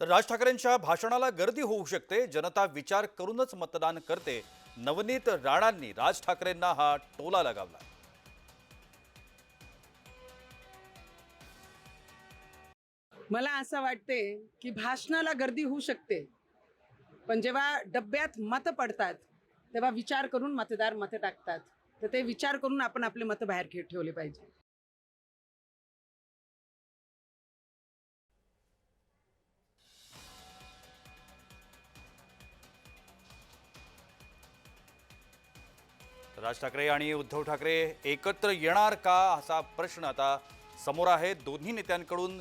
तर राज ठाकरेंच्या भाषणाला गर्दी होऊ शकते. जनता विचार करूनच मतदान करते. नवनीत राणांनी राज ठाकरेंना हा टोला लगावला. मला असं वाटते की भाषणाला गर्दी होऊ शकते. पण जेव्हा डब्यात मतं पडतात तेव्हा विचार करून मतदार मतं टाकतात. तर ते विचार करून आपण आपले मतं बाहेर ठेवले पाहिजे. राज ठाकरे आणि उद्धव ठाकरे एकत्र येणार का असा प्रश्न आता समोर आहे. दोन्ही नेत्यांकडून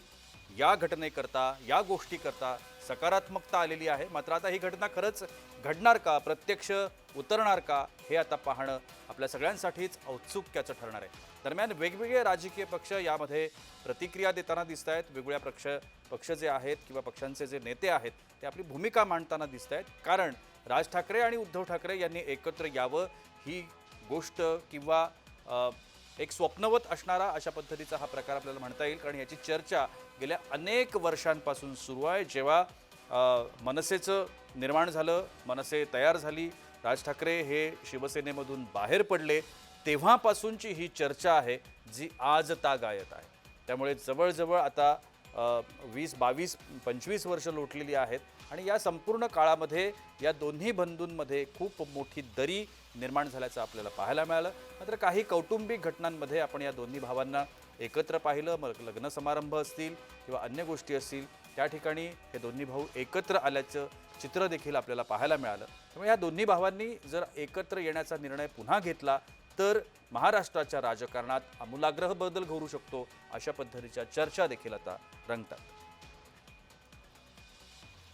या घटनेकरता या गोष्टीकरता सकारात्मकता आलेली आहे. मात्र आता ही घटना खरंच घडणार का प्रत्यक्ष उतरणार का हे आता पाहणं आपल्या सगळ्यांसाठीच औत्सुक्याचं ठरणार आहे. दरम्यान वेगवेगळे राजकीय पक्ष यामध्ये प्रतिक्रिया देताना दिसत आहेत वेगवेगळ्या पक्ष पक्ष जे आहेत किंवा पक्षांचे जे नेते आहेत ते आपली भूमिका मांडताना दिसत आहेत कारण राज ठाकरे आणि उद्धव ठाकरे यांनी एकत्र यावं ही गोष्ट किंवा एक स्वप्नवत असणारा अशा पद्धतीचा हा प्रकार आपल्याला म्हणता येईल. कारण याची चर्चा गेल्या अनेक वर्षांपासून सुरू आहे. जेव्हा मनसेचं निर्माण झालं मनसे तयार झाली राज ठाकरे हे शिवसेनेमधून बाहेर पडले तेव्हापासूनची ही चर्चा आहे जी आज तागायत आहे. त्यामुळे जवळजवळ आता वीस बावीस पंचवीस वर्ष लोटलेली आहेत. आणि या संपूर्ण काळामध्ये या दोन्ही बंधूंमध्ये खूप मोठी दरी निर्माण झाल्याचं आपल्याला पाहायला मिळालं. मात्र काही कौटुंबिक घटनांमध्ये आपण या दोन्ही भावांना एकत्र पाहिलं. मग लग्न समारंभ असतील किंवा अन्य गोष्टी असतील त्या ठिकाणी हे दोन्ही भाऊ एकत्र आल्याचं चित्र देखील आपल्याला पाहायला मिळालं. त्यामुळे या दोन्ही भावांनी जर एकत्र येण्याचा निर्णय पुन्हा घेतला तर महाराष्ट्राच्या राजकारणात आमूलाग्रह बदल घडू शकतो अशा पद्धतीच्या चर्चा देखील आता रंगतात.